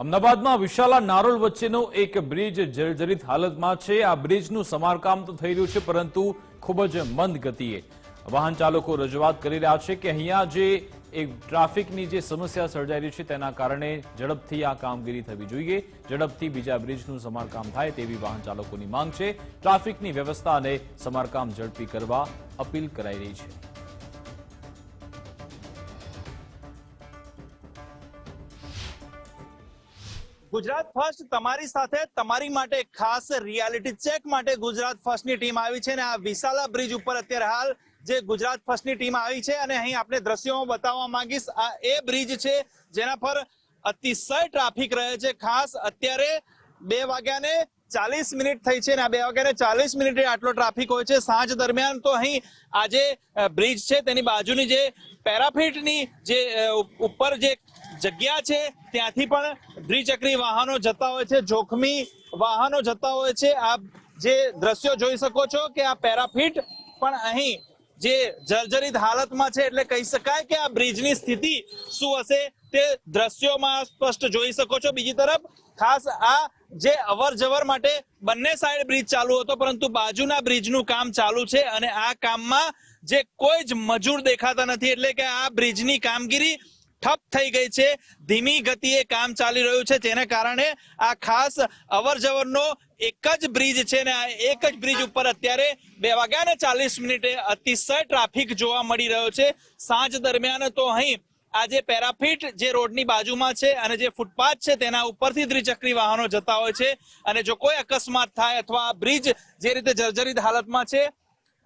અમદાવાદમાં વિશાલા નારોલ વચ્ચેનો એક બ્રિજ જર્જરિત હાલતમાં છે. આ બ્રિજનું સમારકામ તો થઈ રહ્યું છે, પરંતુ ખૂબ જ મંદ ગતિએ. વાહન ચાલકો રજૂઆત કરી રહ્યા છે કે અહીંયા જે એક ટ્રાફિકની જે સમસ્યા સર્જાઈ રહી છે, તેના કારણે ઝડપથી આ કામગીરી થવી જોઈએ. ઝડપથી બીજા બ્રિજનું સમારકામ થાય તેવી વાહન ચાલકોની માંગ છે. ટ્રાફિકની વ્યવસ્થા અને સમારકામ ઝડપી કરવા અપીલ કરાઈ રહી છે. ગુજરાત ફર્સ્ટ તમારી સાથે તમારી માટે ખાસ રિયાલિટી ચેક માટે ગુજરાત ફર્સ્ટની ટીમ આવી છે અને આ વિશાલા બ્રિજ ઉપર અત્યારે હાલ જે ગુજરાત ફર્સ્ટની ટીમ આવી છે અને અહીં આપણે દ્રશ્યોમાં બતાવવા માંગીશ. આ એ બ્રિજ છે જેના પર અતિશય ટ્રાફિક રહે છે. ખાસ અત્યારે બે વાગ્યાને ચાલીસ મિનિટ થઈ છે અને આ બે વાગ્યાને ચાલીસ મિનિટે આટલો ટ્રાફિક હોય છે. સાંજ દરમિયાન તો અહીં આ જે બ્રિજ છે તેની બાજુની જે પેરાફિટની જે ઉપર જે જગ્યા છે ત્યાંથી પણ દ્વિચક્રી વાહનો જતા હોય છે, જોખમી વાહનો જતા હોય છે. આપ જે દ્રશ્યો જોઈ શકો છો કે આ પેરાફિટ, પણ અહીં જે જર્જરિત હાલતમાં છે એટલે કહી શકાય કે આ બ્રિજની સ્થિતિ શું હશે તે દ્રશ્યોમાં સ્પષ્ટ જોઈ શકો છો. બીજી તરફ, ખાસ આ જે અવર જવર માટે બંને સાઈડ બ્રિજ ચાલુ હતો, પરંતુ બાજુના બ્રિજનું કામ ચાલુ છે અને આ કામમાં જે કોઈ જ મજૂર દેખાતા નથી. એટલે કે આ બ્રિજની કામગીરી ઠપ થઈ ગઈ છે. ધીમી ગતિએ કામ ચાલી રહ્યું છે. જેને કારણે આ ખાસ અવર જવરનો એક જ બ્રિજ છે ને એક જ બ્રિજ ઉપર અત્યારે બે વાગ્યા ને ચાલીસ મિનિટે અતિશય ટ્રાફિક જોવા મળી રહ્યો છે. સાંજ દરમિયાન તો અહીં આ જે પેરાફિટ જે રોડની બાજુમાં છે અને જે ફૂટપાથ છે તેના ઉપરથી દ્વિચક્રી વાહનો જતા હોય છે. અને જો કોઈ અકસ્માત થાય અથવા આ બ્રિજ જે રીતે જર્જરિત હાલતમાં છે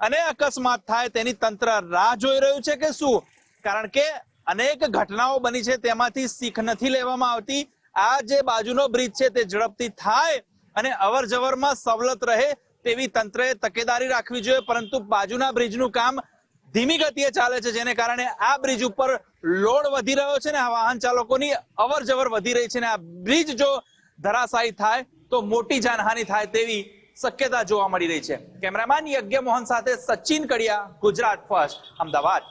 અને અકસ્માત થાય તેની તંત્ર રાહ જોઈ રહ્યું છે કે શું? કારણ કે અનેક ઘટનાઓ બની છે, તેમાંથી શીખ નથી લેવામાં આવતી. આ જે બાજુનો બ્રિજ છે, તે ઝડપથી થાય અને અવર જવરમાં સવલત રહે તેવી તંત્રએ તકેદારી રાખવી જોઈએ. પરંતુ બાજુના બ્રિજનું કામ ધીમી ગતિએ ચાલે છે, જેને કારણે આ બ્રિજ ઉપર લોડ વધી રહ્યો છે ને વાહન ચાલકોની અવર જવર વધી રહી છે ને આ બ્રિજ જો ધરાશાયી થાય, તો મોટી જાનહાનિ થાય તેવી શક્યતા જોવા મળી રહી છે. કેમેરામેન યજ્ઞ મોહન સાથે સચિન કડિયા, ગુજરાત ફર્સ્ટ, અમદાવાદ.